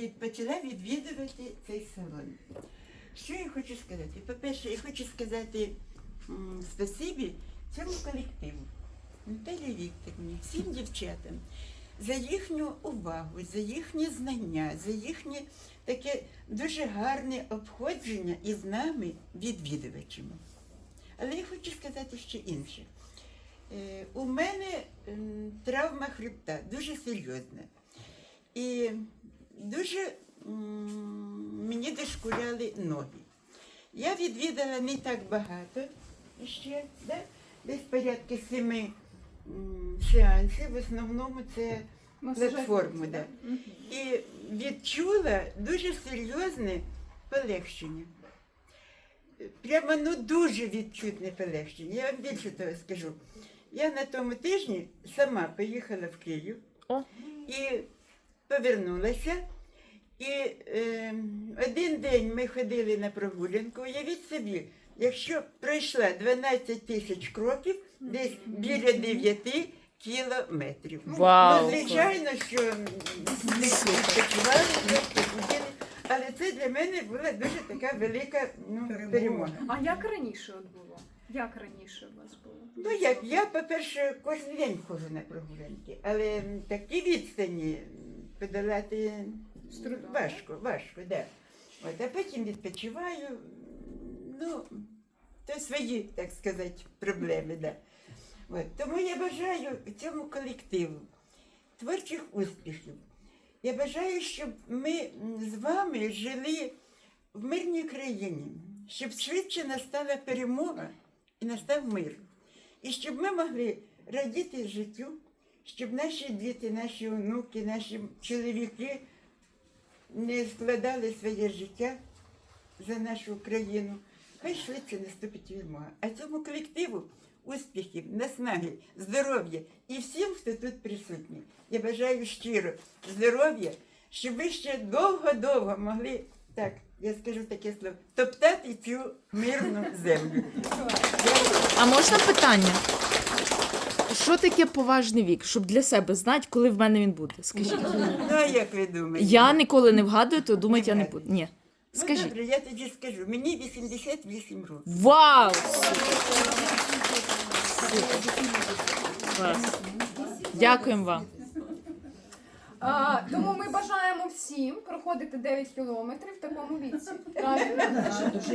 від, почала відвідувати цей салон. Що я хочу сказати? По-перше, я хочу сказати м, спасибі цьому колективу, Наталії Вікторівні, всім дівчатам за їхню увагу, за їхні знання, за їхнє таке дуже гарне обходження із нами, відвідувачами. Але я хочу сказати ще інше. Е, У мене травма хребта дуже серйозна. І дуже мені дошкуляли ноги. Я відвідала не так багато ще, да? десь порядки семи сеансів. В основному це платформу. Да. І відчула дуже серйозне полегшення. Прямо ну дуже відчутне полегшення. Я вам більше того скажу. Я на тому тижні сама поїхала в Київ О. і повернулася. І е, один день ми ходили на прогулянку. Уявіть собі, якщо пройшла 12 тисяч кроків, десь біля 9 кілометрів. Вау, Ну, звичайно, що похуділи, але це для мене була дуже така велика ну, перемога. А як раніше от було? Як раніше у вас було? Ну як, я, по-перше, кожен день ходжу на прогулянки, але такі відстані м, подолати З важко, важко, да. От, а потім відпочиваю. Ну, то свої, так сказати, проблеми, да. От, тому я бажаю цьому колективу творчих успіхів. Я бажаю, щоб ми з вами жили в мирній країні, щоб швидше настала перемога і настав мир. І щоб ми могли радіти життю, щоб наші діти, наші онуки, наші чоловіки не складали своє життя за нашу країну. Хай швидше наступить перемога. А цьому колективу успіхів, наснаги, здоров'я і всім, хто тут присутній. Я бажаю щиро здоров'я, щоб ви ще довго-довго могли, так, я скажу таке слово, топтати цю мирну землю. А можна питання? Що таке поважний вік? Щоб для себе знати, коли в мене він буде? Скажіть. Ну, а як ви думаєте? Я ніколи не вгадую, то думають, я не буду. Ні. Ну, Скажіть. добре, я тоді скажу. Мені 88 років. Вау! Клас. Дякуємо вам. А, тому ми бажаємо всім проходити 9 кілометрів в такому віці. Правильно?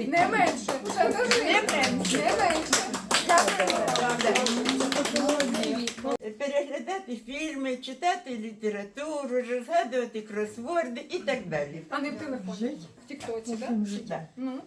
Не менше. Ще дожити. Не менше. Переглядати фільми, читати літературу, розгадувати кросворди і так далі. А не в телефоні. В Тіктоці, так? Да? Ну.